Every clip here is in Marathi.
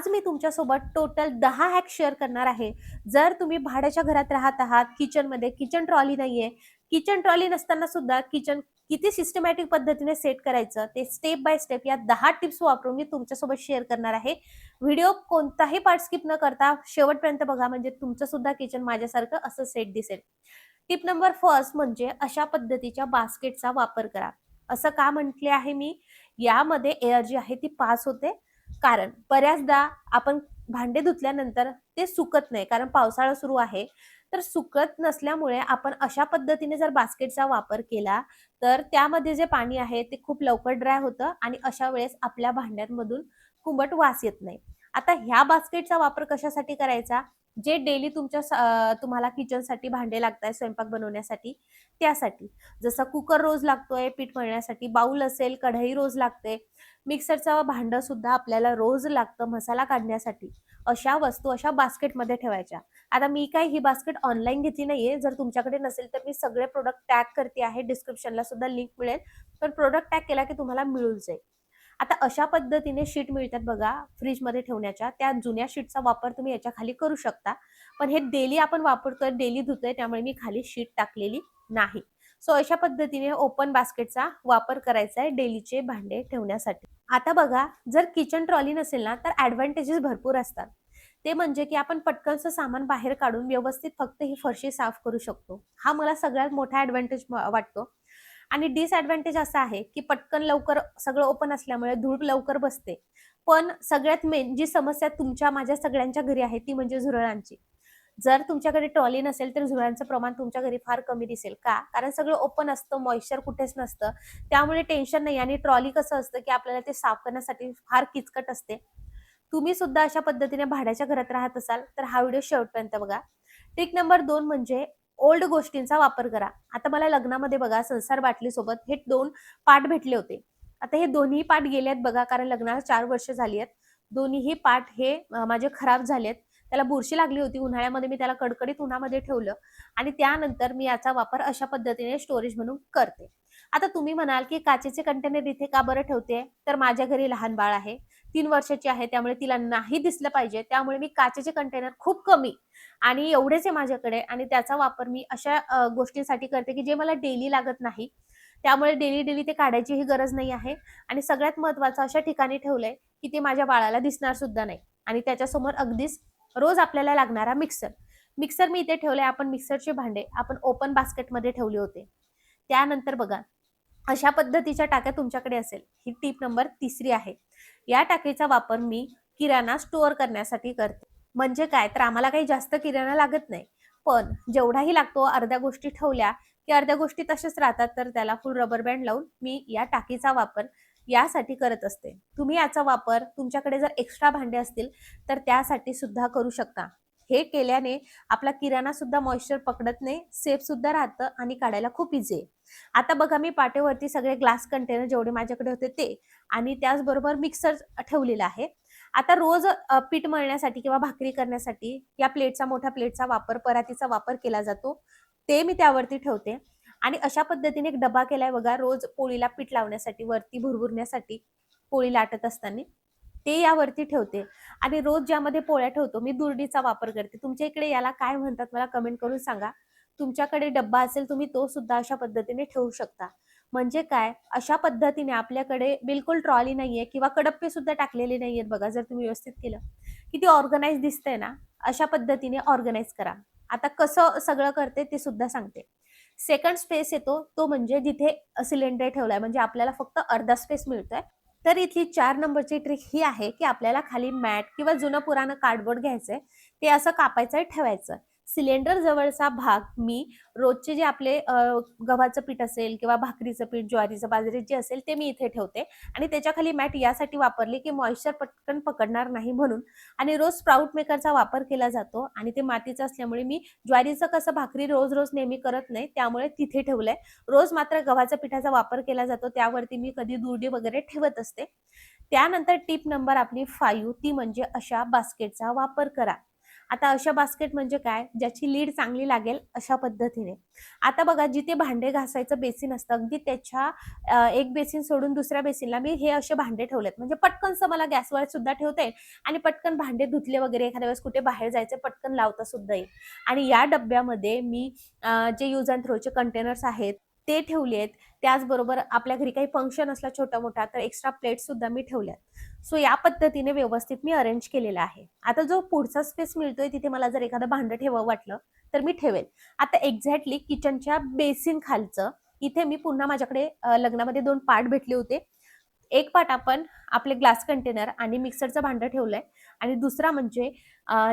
आज मी तुमच्यासोबत टोटल दहा हॅक शेअर करणार आहे. जर तुम्ही भाड्याच्या घरात राहत आहात किचनमध्ये किचन ट्रॉली नाहीये किचन ट्रॉली नसताना सुद्धा किचन किती सिस्टमॅटिक पद्धतीने सेट करायचं ते स्टेप बाय स्टेप या दहा टिप्स वापरून मी तुमच्यासोबत शेअर करणार आहे. व्हिडिओ कोणताही पार्ट स्किप न करता शेवटपर्यंत बघा म्हणजे तुमचं सुद्धा किचन माझ्यासारखं असं सेट दिसेल. टिप नंबर फर्स्ट म्हणजे अशा पद्धतीच्या बास्केटचा वापर करा. असं का म्हटले आहे मी? यामध्ये एअर जी आहे ती पास होते. कारण बऱ्याचदा आपण भांडे धुतल्यानंतर ते सुकत नाही कारण पावसाळा सुरू आहे. तर सुकत नसल्यामुळे आपण अशा पद्धतीने जर बास्केटचा वापर केला तर त्यामध्ये जे पाणी आहे ते खूप लवकर ड्राय होतं आणि अशा वेळेस आपल्या भांड्यांमधून कुंबट वास येत नाही. आता ह्या बास्केटचा वापर कशासाठी करायचा? जे डेली तुमच्या तुम्हाला किचनसाठी भांडे लागत आहे स्वयंपाक बनवण्यासाठी त्यासाठी. जसं कुकर रोज लागतोय पीठ मळण्यासाठी बाऊल असेल कढई रोज लागते. मिक्सरचं भांडं सुद्धा आपल्याला रोज लागतं मसाला काढण्यासाठी. अशा वस्तू अशा बास्केटमध्ये ठेवायच्या. आता मी काय ही बास्केट ऑनलाईन घेतली नाहीये. जर तुमच्याकडे नसेल तर मी सगळे प्रोडक्ट टॅग करते आहे. डिस्क्रिप्शनला सुद्धा लिंक मिळेल. पण प्रोडक्ट टॅग केला की तुम्हाला मिळून जाईल. आता अशा पद्धतीने शीट मिळतात बघा फ्रीजमध्ये ठेवण्याच्या. त्या जुन्या शीटचा वापर तुम्ही याच्या खाली करू शकता. पण हे डेली आपण वापरतोय डेली धुतोय त्यामुळे मी खाली शीट टाकलेली नाही. सो अशा पद्धतीने ओपन बास्केटचा वापर करायचा आहे डेलीचे भांडे ठेवण्यासाठी. आता बघा जर किचन ट्रॉली नसेल ना तर ऍडव्हान्टेजेस भरपूर असतात. ते म्हणजे की आपण पटकनचं सामान बाहेर काढून व्यवस्थित फक्त ही फरशी साफ करू शकतो. हा मला सगळ्यात मोठा ऍडव्हान्टेज वाटतो. आणि डिसएडव्हान्टेज असा आहे की पटकन लवकर सगळं ओपन असल्यामुळे धूळ लवकर बसते. पण सगळ्यात मेन जी समस्या तुमच्या माझ्या सगळ्यांच्या घरी आहे ती म्हणजे झुरळांची. जर तुमच्याकडे ट्रॉली नसेल तर झुरळांचं प्रमाण तुमच्या घरी फार कमी दिसेल. का? कारण सगळं ओपन असतं मॉइश्चर कुठेच नसतं. त्यामुळे टेन्शन नाही आणि ट्रॉली कसं असतं की आपल्याला ते साफ करण्यासाठी फार किचकट असते. तुम्ही सुद्धा अशा पद्धतीने भाड्याच्या घरात राहत असाल तर हा व्हिडिओ शेवटपर्यंत बघा. ट्रिक नंबर दोन म्हणजे ओल्ड गोष्टींचा वापर करा. आता मला लग्नामध्ये बघा संसार बाटली सोबत हे दोन पाठ भेटले होते. आता हे दोन्ही पाठ गेले आहेत बघा कारण लग्नाला चार वर्ष झाली आहेत. दोन्हीही पाठ हे माझे खराब झालेत त्याला बुरशी लागली होती उन्हाळ्यामध्ये मी त्याला कडकडीत उन्हामध्ये ठेवलं आणि त्यानंतर मी याचा वापर अशा पद्धतीने स्टोरेज म्हणून करते. आता तुम्ही म्हणाल की काचेचे कंटेनर इथे का बरं ठेवते? तर माझ्या घरी लहान बाळ आहे. तीन वर्षाची आहे त्यामुळे तिला नाही दिसलं पाहिजे. त्यामुळे मी काचेचे कंटेनर खूप कमी आणि एवढेच आहे माझ्याकडे आणि त्याचा वापर मी अशा गोष्टींसाठी करते की जे मला डेली लागत नाही. त्यामुळे डेली डेली ते काढायचीही गरज नाही आहे आणि सगळ्यात महत्वाचं अशा ठिकाणी ठेवलंय की ते माझ्या बाळाला दिसणार सुद्धा नाही आणि त्याच्यासमोर अगदीच रोज आपल्याला लागणारा मिक्सर मिक्सर मी इथे ठेवले आपण मिक्सरचे भांडे आपण ओपन बास्केटमध्ये ठेवले होते. त्यानंतर बघा अशा पद्धतीच्या टाक्या तुमच्याकडे असेल. ही टीप नंबर तिसरी आहे. या टाकीचा वापर मी किराणा स्टोअर करण्यासाठी करते. म्हणजे काय? तर आम्हाला काही जास्त किराणा लागत नाही. पण जेवढाही लागतो अर्ध्या गोष्टी ठेवल्या की अर्ध्या गोष्टी तशाच राहतात तर त्याला फुल रबर बँड लावून मी या टाकीचा वापर यासाठी करत असते. तुम्ही याचा वापर तुमच्याकडे जर एक्स्ट्रा भांडे असतील तर त्यासाठी सुद्धा करू शकता. हे केल्याने आपला किराणा सुद्धा मॉइश्चर पकडत नाही सेफ सुद्धा राहतं आणि काढायला खूप इझी आहे. आता बघा मी पाटेवरती सगळे ग्लास कंटेनर जेवढे माझ्याकडे होते ते आणि त्याचबरोबर मिक्सर ठेवलेला आहे. आता रोज पीठ मळण्यासाठी किंवा भाकरी करण्यासाठी या प्लेटचा मोठ्या प्लेटचा वापर परातीचा वापर केला जातो. ते मी त्यावरती ठेवते. आणि अशा पद्धतीने एक डबा केलाय बघा रोज पोळीला पीठ लावण्यासाठी वरती भुरभुरण्यासाठी पोळी लाटत असताना. ते यावरती ठेवते. आणि रोज ज्यामध्ये पोळ्या ठेवतो मी दुर्डीचा वापर करते. तुमच्या इकडे याला काय म्हणतात मला कमेंट करून सांगा. तुमच्याकडे डब्बा असेल तुम्ही तो सुद्धा अशा पद्धतीने ठेवू शकता. म्हणजे काय? अशा पद्धतीने आपल्याकडे बिलकुल ट्रॉली नाहीये किंवा कडप्पे सुद्धा टाकलेले नाहीयेत बघा जर तुम्ही व्यवस्थित केलं. किती ऑर्गनाईज दिसतंय ना अशा पद्धतीने ऑर्गनाईज करा. आता कसं सगळं करते ते सुद्धा सांगते. सेकंड स्पेस येतो तो म्हणजे जिथे सिलेंडर ठेवलाय म्हणजे आपल्याला फक्त अर्धा स्पेस मिळतोय. तर इथली चार नंबरची ट्रिक ही आहे की आपल्याला खाली मॅट किंवा जुनं पुराणं कार्डबोर्ड घ्यायचंय ते असं कापायचं ठेवायचं सिलेंडर जवळचा भाग मी रोजचे जे आपले गव्हाचं पीठ असेल किंवा भाकरीचं पीठ ज्वारीचं बाजरी जे असेल ते मी इथे ठेवते. आणि त्याच्याखाली मॅट यासाठी वापरली की मॉइश्चर पटकन पकडणार नाही म्हणून. आणि रोज स्प्राऊट मेकरचा वापर केला जातो आणि ते मातीचं असल्यामुळे मी ज्वारीचं कसं भाकरी रोज रोज नेहमी करत नाही त्यामुळे तिथे ठेवलंय. रोज मात्र गव्हाच्या पिठाचा वापर केला जातो त्यावरती मी कधी दुर्डी वगैरे ठेवत असते. त्यानंतर टीप नंबर आपली फाईव्ह ती म्हणजे अशा बास्केटचा वापर करा. आता अशा बास्केट म्हणजे काय? ज्याची लीड चांगली लागेल अशा पद्धतीने. आता बघा जिथे भांडे घासायचं बेसिन असतं अगदी त्याच्या एक बेसिन सोडून दुसऱ्या बेसिनला मी हे असे भांडे ठेवलेत. म्हणजे पटकनचं मला गॅसवर सुद्धा ठेवता येईल आणि पटकन भांडे धुतले वगैरे एखाद्या वेळेस कुठे बाहेर जायचे पटकन लावता सुद्धा येईल. आणि या डब्यामध्ये मी जे यूज अँड थ्रोचे कंटेनर्स आहेत ते ठेवले आहेत त्याचबरोबर आपल्या घरी काही फंक्शन असला छोटा मोठा तर एक्स्ट्रा प्लेट सुद्धा मी ठेवल्यात. सो या पद्धतीने व्यवस्थित मी अरेंज केलेला आहे. आता जो पुढचा स्पेस मिळतोय तिथे मला जर एखादं भांडं ठेवावं वाटलं तर मी ठेवेल. आता एक्झॅक्टली किचनच्या बेसिन खालचं इथे मी पुन्हा माझ्याकडे लग्नामध्ये दोन पार्ट भेटले होते. एक पार्ट आपण आपले ग्लास कंटेनर आणि मिक्सरचं भांडं ठेवलंय. आणि दुसरा म्हणजे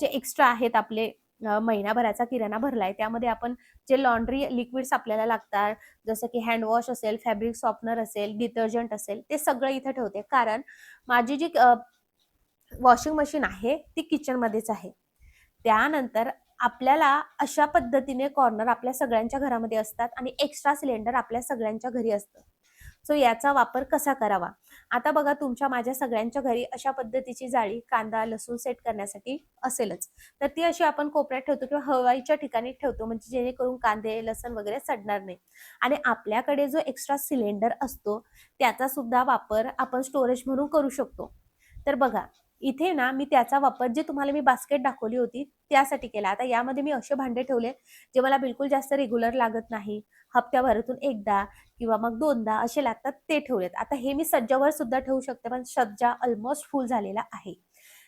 जे एक्स्ट्रा आहेत आपले महिनाभराचा किराणा भरलाय. त्यामध्ये आपण जे लॉन्ड्री लिक्विड्स आपल्याला लागतात जसं की हँडवॉश असेल फॅब्रिक सॉफ्टनर असेल डिटर्जंट असेल ते सगळं इथं ठेवते. कारण माझी जी वॉशिंग मशीन आहे ती किचनमध्येच आहे. त्यानंतर आपल्याला अशा पद्धतीने कॉर्नर आपल्या सगळ्यांच्या घरामध्ये असतात आणि एक्स्ट्रा सिलेंडर आपल्या सगळ्यांच्या घरी असतं. सो याचा वापर कसा करावा? आता बघा तुमच्या माझ्या सगळ्यांच्या घरी अशा पद्धतीची जाळी कांदा लसूण सेट करण्यासाठी असेलच. तर ती अशी आपण कोपऱ्यात ठेवतो किंवा हवाईच्या ठिकाणी ठेवतो म्हणजे जेणेकरून कांदे लसण वगैरे सडणार नाही. आणि आपल्याकडे जो एक्स्ट्रा सिलेंडर असतो त्याचा सुद्धा वापर आपण स्टोरेज म्हणून करू शकतो. तर बघा इथे ना मी त्याचा वापर जे तुम्हाला मी बास्केट दाखवली होती त्यासाठी केला. आता यामध्ये मी असे भांडे ठेवले जे मला बिलकुल जास्त रेग्युलर लागत नाही. हप्त्याभरातून एकदा किंवा मग दोनदा असे लागतात ते ठेवलेत. आता हे मी सज्जावर सुद्धा ठेवू शकते पण सज्जा ऑलमोस्ट फुल झालेला आहे.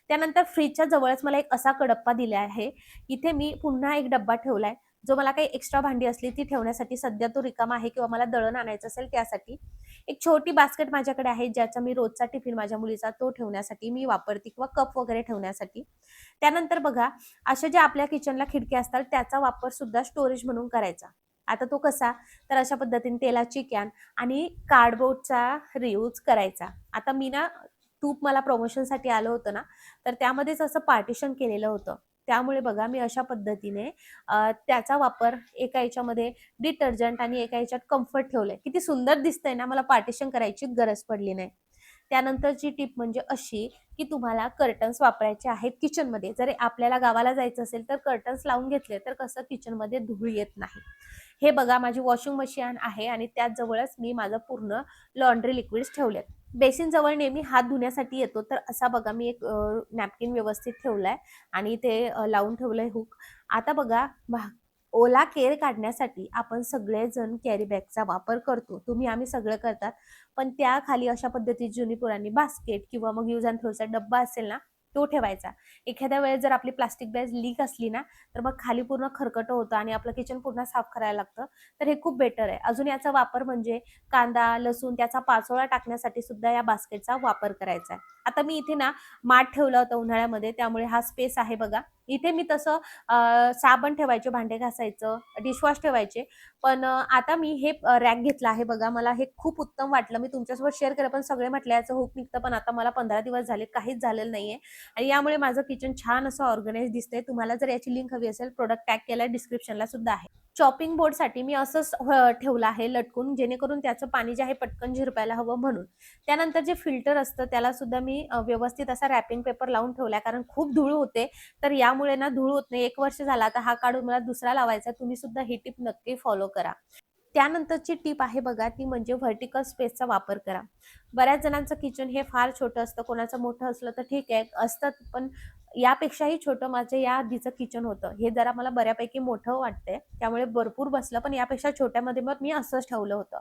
त्यानंतर फ्रीजच्या जवळच मला एक असा कडप्पा दिला आहे. इथे मी पुन्हा एक डब्बा ठेवलाय. जो मला काही एक्स्ट्रा भांडी असली ती ठेवण्यासाठी सध्या तो रिकामा आहे किंवा मला दळण आणायचं असेल त्यासाठी एक छोटी बास्केट माझ्याकडे आहे ज्याचा मी रोजचा टिफिन माझ्या मुलीचा तो ठेवण्यासाठी मी वापरते किंवा कप वगैरे ठेवण्यासाठी. त्यानंतर बघा अशा ज्या आपल्या किचनला खिडक्या असतात त्याचा वापर सुद्धा स्टोरेज म्हणून करायचा. आता तो कसा? तर अशा पद्धतीने तेलाची कॅन आणि कार्डबोर्डचा रियूज करायचा. आता मी ना तूप मला प्रमोशनसाठी आलं होतं ना तर त्यामध्येच असं पार्टिशन केलेलं होतं. त्यामुळे बघा मी अशा पद्धतीने त्याचा वापर एका याच्यामध्ये डिटर्जंट आणि एका याच्यात कम्फर्ट ठेवलंय. किती सुंदर दिसतंय ना मला पार्टिशन करायची गरज पडली नाही. त्यानंतरची टीप म्हणजे अशी की तुम्हाला कर्टन्स वापरायचे आहेत किचनमध्ये जर आपल्याला गावाला जायचं असेल तर कर्टन्स लावून घेतले तर कसं किचनमध्ये धूळ येत नाही. हे बघा माझी वॉशिंग मशीन आहे आणि त्याचजवळच मी माझं पूर्ण लॉन्ड्री लिक्विड्स ठेवलेत. बेसिन जवळ नेहमी हात धुण्यासाठी येतो. तर असा बघा मी एक नॅपकिन व्यवस्थित ठेवलाय आणि ते लावून ठेवलंय हुक. आता बघा ओला केर काढण्यासाठी आपण सगळेजण कॅरी बॅगचा वापर करतो. तुम्ही आम्ही सगळं करतात. पण त्या खाली अशा पद्धतीत जुनी पुराणी बास्केट किंवा मग यूज अँड थ्रोचा डब्बा असेल ना तो ठेवायचा. एखाद्या वेळेस जर आपली प्लास्टिक बॅग लीक असली ना तर मग खाली पूर्ण खरकट होतं आणि आपलं किचन पूर्ण साफ करायला लागतं. तर हे खूप बेटर आहे. अजून याचा वापर म्हणजे कांदा लसूण त्याचा पाचोळा टाकण्यासाठी सुद्धा या बास्केटचा वापर करायचा आहे. आता मी इथे ना माठ ठेवलं होतं उन्हाळ्यामध्ये त्यामुळे हा स्पेस आहे बघा. इथे मी तसं साबण ठेवायचे भांडे घासायचं डिशवॉश ठेवायचे. पण आता मी हे रॅक घेतलं आहे बघा. मला हे खूप उत्तम वाटलं. मी तुमच्यासोबत शेअर केलं पण सगळे म्हटलं याचं हुक निघतं पण आता मला पंधरा दिवस झाले काहीच झालेलं नाहीये. आणि यामुळे माझं किचन छान असं ऑर्गनाईज दिसतंय. तुम्हाला जर याची लिंक हवी असेल प्रोडक्ट टॅग केलाय डिस्क्रिप्शनला सुद्धा आहे. चॉपिंग बोर्डसाठी मी असंच ठेवलं आहे लटकून जेणेकरून त्याचं पाणी जे आहे पटकन झिरपायला हवं म्हणून. त्यानंतर जे फिल्टर असतं त्याला सुद्धा मी व्यवस्थित असा रॅपिंग पेपर लावून ठेवलाय कारण खूप धूळ होते. तर यामुळे ना धूळ होत नाही. एक वर्ष झाला आता हा काढून मला दुसरा लावायचा. तुम्ही सुद्धा ही टिप नक्की फॉलो करा. त्यानंतरची टीप आहे बघा ती म्हणजे व्हर्टिकल स्पेसचा वापर करा. बऱ्याच जणांचं किचन हे फार छोटं असतं. कोणाचं मोठं असलं तर ठीक आहे. असतं पण यापेक्षाही छोटं माझं या आधीचं किचन होतं. हे जरा मला बऱ्यापैकी मोठं वाटतंय. त्यामुळे भरपूर बसलं पण यापेक्षा छोट्यामध्ये मग मी असंच ठेवलं होतं.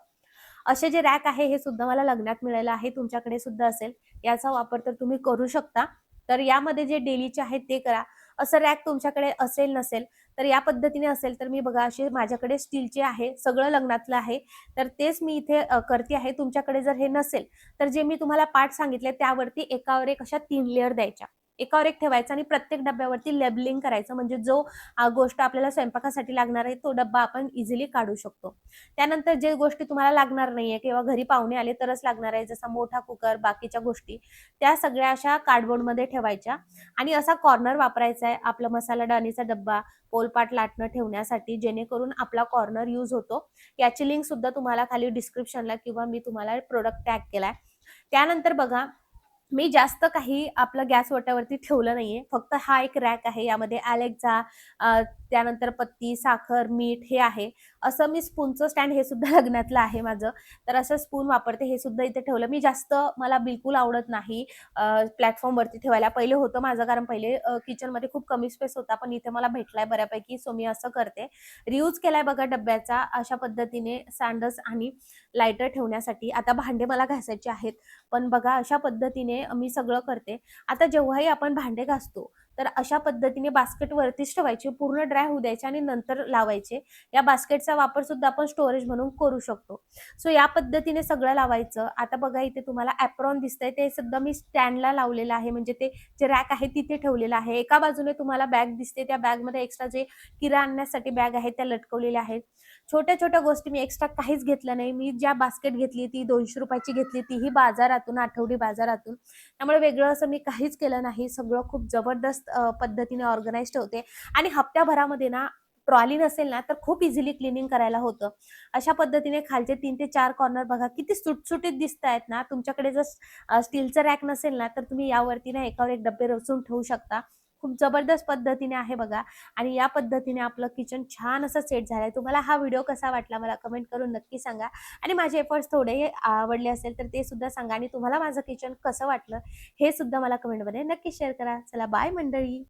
असे जे रॅक आहे हे सुद्धा मला लग्नात मिळालं आहे तुमच्याकडे सुद्धा असेल. याचा वापर तर तुम्ही करू शकता. तर यामध्ये जे डेलीचे आहेत ते करा. असं रॅक तुमच्याकडे असेल नसेल तर या पद्धतीने असेल तर मी बघा असे माझ्याकडे स्टीलचे आहे सगळं लग्नातलं आहे. तर तेच मी इथे करते आहे. तुमच्याकडे जर हे नसेल तर जे मी तुम्हाला पाठ सांगितले त्यावरती एकावर एक अशा तीन लेअर द्यायच्या. एकावर एक ठेवायचा आणि प्रत्येक डब्यावरती लेबलिंग करायचं. म्हणजे जो गोष्ट आपल्याला स्वयंपाकासाठी लागणार आहे तो डब्बा आपण इझिली काढू शकतो. त्यानंतर जे गोष्टी तुम्हाला लागणार नाहीये किंवा घरी पाहुणे आले तरच लागणार आहे जसा मोठा कुकर बाकीच्या गोष्टी त्या सगळ्या अशा कार्डबोर्डमध्ये ठेवायच्या. आणि असा कॉर्नर वापरायचा आहे आपला मसाला डाणीचा डब्बा पोलपाट लाटणं ठेवण्यासाठी जेणेकरून आपला कॉर्नर यूज होतो. याची लिंक सुद्धा तुम्हाला खाली डिस्क्रिप्शनला किंवा मी तुम्हाला प्रोडक्ट टॅग केलाय. त्यानंतर बघा मी जास्त काही आपलं गॅस ओट्यावरती ठेवलं नाहीये. फक्त हा एक रॅक आहे. यामध्ये अलेक्झा त्यानंतर पत्ती, साखर, मीठ हे आहे. असं मी स्पूनचं स्टँड हे सुद्धा लग्नातलं आहे माझं. तर असं स्पून वापरते. हे सुद्धा इथे ठेवलं. मी जास्त मला बिलकुल आवडत नाही प्लॅटफॉर्मवरती ठेवायला. पहिले होतं माझं कारण पहिले किचनमध्ये खूप कमी स्पेस होता. पण इथे मला भेटलाय बऱ्यापैकी सो मी असं करते. रियूज केलाय बघा डब्याचा अशा पद्धतीने सँडस आणि लायटर ठेवण्यासाठी. आता भांडे मला घासायचे आहेत. पण बघा अशा पद्धतीने मी सगळं करते. आता जेव्हाही आपण भांडे घासतो, तर अशा पद्धतीने बास्केट वरतीच ठेवायची. पूर्ण ड्राय होऊ द्यायचे आणि नंतर लावायचे. या बास्केटचा वापर सुद्धा आपण स्टोरेज म्हणून करू शकतो. सो या पद्धतीने सगळं लावायचं. आता बघा इथे तुम्हाला ॲप्रॉन दिसतंय ते सुद्धा मी स्टँडला लावलेलं आहे. म्हणजे ते जे रॅक आहे तिथे ठेवलेलं आहे. एका बाजूने तुम्हाला बॅग दिसते. त्या बॅगमध्ये एक्स्ट्रा जे किरा आणण्यासाठी बॅग आहे त्या लटकवलेल्या आहेत. छोट्या-छोट्या गोष्टी मी एक्स्ट्रा काहीच घेतलं नाही. मी ज्या बास्केट घेतली ती दोनशे रुपयाची घेतली तीही बाजारातून, आठवडी बाजारातून. त्यामुळे वेगळं असं मी काहीच केलं नाही. सगळं खूप जबरदस्त पद्धतीने ऑर्गनाइज ठेवते आणि हप्त्याभरामध्ये ना ट्रॉली नसेल ना, तर खूप इझिली क्लिनिंग करायला होतं. अशा पद्धतीने खालचे तीन ते चार कॉर्नर बघा किती सुटसुटीत दिसत आहेत ना. तुमच्याकडे जर स्टीलचं रॅक नसेल ना, तर तुम्ही यावरती ना एकावर एक डब्बे रचून ठेवू शकता. खूप जबरदस्त पद्धतीने आहे बघा आणि या पद्धतीने आपलं किचन छान असं सेट झालंय. तुम्हाला हा व्हिडिओ कसा वाटला मला कमेंट करून नक्की सांगा आणि माझे एफर्ट्स थोडे आवडले असेल तर ते सुद्धा सांगा आणि तुम्हाला माझं किचन कसं वाटलं हे सुद्धा मला कमेंटमध्ये नक्की शेअर करा. चला बाय मंडळी.